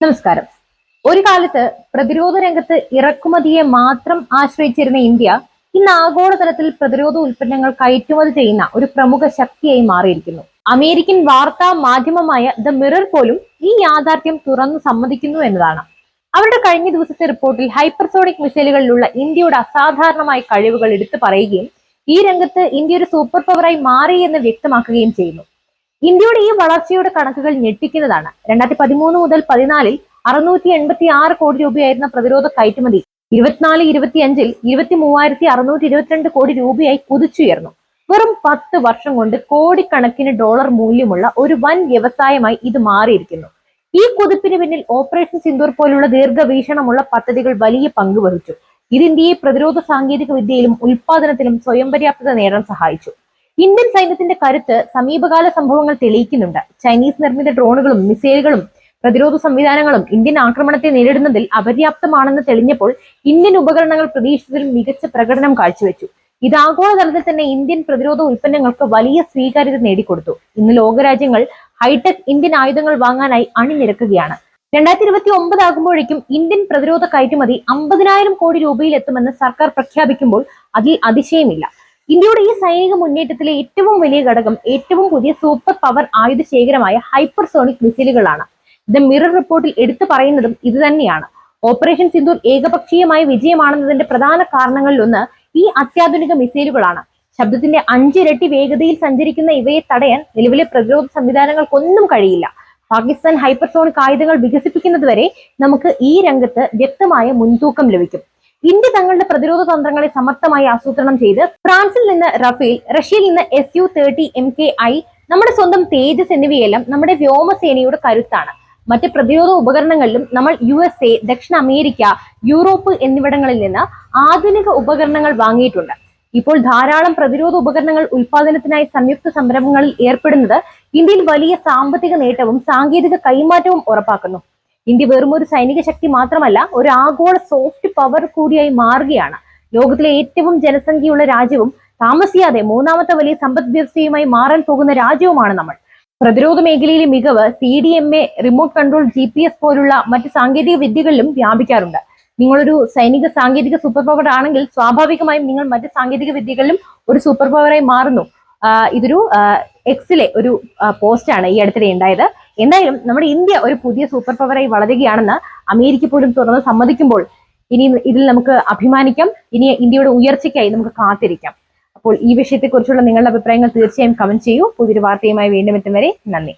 നമസ്കാരം. ഒരു കാലത്ത് പ്രതിരോധ രംഗത്ത് ഇറക്കുമതിയെ മാത്രം ആശ്രയിച്ചിരുന്ന ഇന്ത്യ ഇന്ന് ആഗോളതലത്തിൽ പ്രതിരോധ ഉൽപ്പന്നങ്ങൾ കയറ്റുമതി ചെയ്യുന്ന ഒരു പ്രമുഖ ശക്തിയായി മാറിയിരിക്കുന്നു. അമേരിക്കൻ വാർത്താ മാധ്യമമായ ദ മിറർ പോലും ഈ യാഥാർത്ഥ്യം തുറന്നു സമ്മതിക്കുന്നു എന്നതാണ്. അവരുടെ കഴിഞ്ഞ ദിവസത്തെ റിപ്പോർട്ടിൽ ഹൈപ്പർസോണിക് മിസൈലുകളിലുള്ള ഇന്ത്യയുടെ അസാധാരണമായ കഴിവുകൾ എടുത്തു പറയുകയും ഈ രംഗത്ത് ഇന്ത്യ ഒരു സൂപ്പർ പവറായി മാറി എന്ന് വ്യക്തമാക്കുകയും ചെയ്യുന്നു. ഇന്ത്യയുടെ ഈ വളർച്ചയുടെ കണക്കുകൾ ഞെട്ടിക്കുന്നതാണ്. രണ്ടായിരത്തി പതിമൂന്ന് മുതൽ പതിനാലിൽ അറുന്നൂറ്റി എൺപത്തി ആറ് കോടി രൂപയായിരുന്ന പ്രതിരോധ കയറ്റുമതി ഇരുപത്തിനാല് ഇരുപത്തിയഞ്ചിൽ ഇരുപത്തി മൂവായിരത്തി അറുന്നൂറ്റി ഇരുപത്തിരണ്ട് കോടി രൂപയായി കുതിച്ചുയർന്നു. വെറും പത്ത് വർഷം കൊണ്ട് കോടിക്കണക്കിന് ഡോളർ മൂല്യമുള്ള ഒരു വൻ വ്യവസായമായി ഇത് മാറിയിരിക്കുന്നു. ഈ കുതിപ്പിന് പിന്നിൽ ഓപ്പറേഷൻ സിന്ദൂർ പോലുള്ള ദീർഘവീക്ഷണമുള്ള പദ്ധതികൾ വലിയ പങ്ക് വഹിച്ചു. ഇത് ഇന്ത്യയെ പ്രതിരോധ സാങ്കേതിക വിദ്യയിലും ഉൽപാദനത്തിലും സ്വയം പര്യാപ്തത നേടാൻ സഹായിച്ചു. ഇന്ത്യൻ സൈന്യത്തിന്റെ കരുത്ത് സമീപകാല സംഭവങ്ങൾ തെളിയിക്കുന്നുണ്ട്. ചൈനീസ് നിർമ്മിത ഡ്രോണുകളും മിസൈലുകളും പ്രതിരോധ സംവിധാനങ്ങളും ഇന്ത്യൻ ആക്രമണത്തെ നേരിടുന്നതിൽ അപര്യാപ്തമാണെന്ന് തെളിഞ്ഞപ്പോൾ ഇന്ത്യൻ ഉപകരണങ്ങൾ പ്രതീക്ഷിച്ചതിൽ മികച്ച പ്രകടനം കാഴ്ചവെച്ചു. ഇത് ആഗോളതലത്തിൽ തന്നെ ഇന്ത്യൻ പ്രതിരോധ ഉൽപ്പന്നങ്ങൾക്ക് വലിയ സ്വീകാര്യത നേടിക്കൊടുത്തു. ഇന്ന് ലോകരാജ്യങ്ങൾ ഹൈടെക് ഇന്ത്യൻ ആയുധങ്ങൾ വാങ്ങാനായി അണിനിരക്കുകയാണ്. രണ്ടായിരത്തി ഇരുപത്തി ഒമ്പത് ആകുമ്പോഴേക്കും ഇന്ത്യൻ പ്രതിരോധ കയറ്റുമതി അമ്പതിനായിരം കോടി രൂപയിലെത്തുമെന്ന് സർക്കാർ പ്രഖ്യാപിക്കുമ്പോൾ അതിൽ അതിശയമില്ല. ഇന്ത്യയുടെ ഈ സൈനിക മുന്നേറ്റത്തിലെ ഏറ്റവും വലിയ ഘടകം ഏറ്റവും പുതിയ സൂപ്പർ പവർ ആയുധ ശേഖരമായ ഹൈപ്പർസോണിക് മിസൈലുകളാണ് ദ മിറർ റിപ്പോർട്ടിൽ എടുത്തു പറയുന്നതും ഇത് തന്നെയാണ്. ഓപ്പറേഷൻ സിന്ദൂർ ഏകപക്ഷീയമായ വിജയമാണെന്നതിന്റെ പ്രധാന കാരണങ്ങളിലൊന്ന് ഈ അത്യാധുനിക മിസൈലുകളാണ് ശബ്ദത്തിന്റെ അഞ്ചിരട്ടി വേഗതയിൽ സഞ്ചരിക്കുന്ന ഇവയെ തടയാൻ നിലവിലെ പ്രതിരോധ സംവിധാനങ്ങൾക്കൊന്നും കഴിയില്ല. പാകിസ്ഥാൻ ഹൈപ്പർസോണിക് ആയുധങ്ങൾ വികസിപ്പിക്കുന്നതുവരെ നമുക്ക് ഈ രംഗത്ത് വ്യക്തമായ മുൻതൂക്കം ലഭിക്കും. ഇന്ത്യ തങ്ങളുടെ പ്രതിരോധ തന്ത്രങ്ങളെ സമർത്ഥമായി ആസൂത്രണം ചെയ്ത് ഫ്രാൻസിൽ നിന്ന് റഫേൽ റഷ്യയിൽ നിന്ന് S U thirty M K I നമ്മുടെ സ്വന്തം തേജസ് എന്നിവയെല്ലാം നമ്മുടെ വ്യോമസേനയുടെ കരുത്താണ്. മറ്റ് പ്രതിരോധ ഉപകരണങ്ങളിലും നമ്മൾ യു എസ് എ ദക്ഷിണ അമേരിക്ക യൂറോപ്പ് എന്നിവിടങ്ങളിൽ നിന്ന് ആധുനിക ഉപകരണങ്ങൾ വാങ്ങിയിട്ടുണ്ട്. ഇപ്പോൾ ധാരാളം പ്രതിരോധ ഉപകരണങ്ങൾ ഉൽപാദനത്തിനായി സംയുക്ത സംരംഭങ്ങളിൽ ഏർപ്പെടുന്നത് ഇന്ത്യയിൽ വലിയ സാമ്പത്തിക നേട്ടവും സാങ്കേതിക കൈമാറ്റവും ഉറപ്പാക്കുന്നു. ഇന്ത്യ വെറും ഒരു സൈനിക ശക്തി മാത്രമല്ല ഒരു ആഗോള സോഫ്റ്റ് പവർ കൂടിയായി മാറുകയാണ്. ലോകത്തിലെ ഏറ്റവും ജനസംഖ്യയുള്ള രാജ്യവും താമസിയാതെ മൂന്നാമത്തെ വലിയ സമ്പദ് വ്യവസ്ഥയുമായി മാറാൻ പോകുന്ന രാജ്യവുമാണ് നമ്മൾ. പ്രതിരോധ മേഖലയിലെ മികവ് C D M A remote control G P S പോലുള്ള മറ്റ് സാങ്കേതിക വിദ്യകളിലും വ്യാപിക്കാറുണ്ട്. നിങ്ങളൊരു സൈനിക സാങ്കേതിക സൂപ്പർ പവർ ആണെങ്കിൽ സ്വാഭാവികമായും നിങ്ങൾ മറ്റ് സാങ്കേതിക വിദ്യകളിലും ഒരു സൂപ്പർ പവറായി മാറുന്നു. ഇതൊരു എക്സിലെ ഒരു പോസ്റ്റാണ് ഈ അടുത്തിടെ ഉണ്ടായത്. എന്തായാലും നമ്മുടെ ഇന്ത്യ ഒരു പുതിയ സൂപ്പർ പവറായി വളരുകയാണെന്ന് അമേരിക്ക പോലും തുറന്ന് സമ്മതിക്കുമ്പോൾ ഇനി ഇതിൽ നമുക്ക് അഭിമാനിക്കാം. ഇനി ഇന്ത്യയുടെ ഉയർച്ചയ്ക്കായി നമുക്ക് കാത്തിരിക്കാം. അപ്പോൾ ഈ വിഷയത്തെക്കുറിച്ചുള്ള നിങ്ങളുടെ അഭിപ്രായങ്ങൾ തീർച്ചയായും കമന്റ് ചെയ്യൂ. പുതിയൊരു വാർത്തയുമായി വീണ്ടും എത്തും വരെ നന്ദി.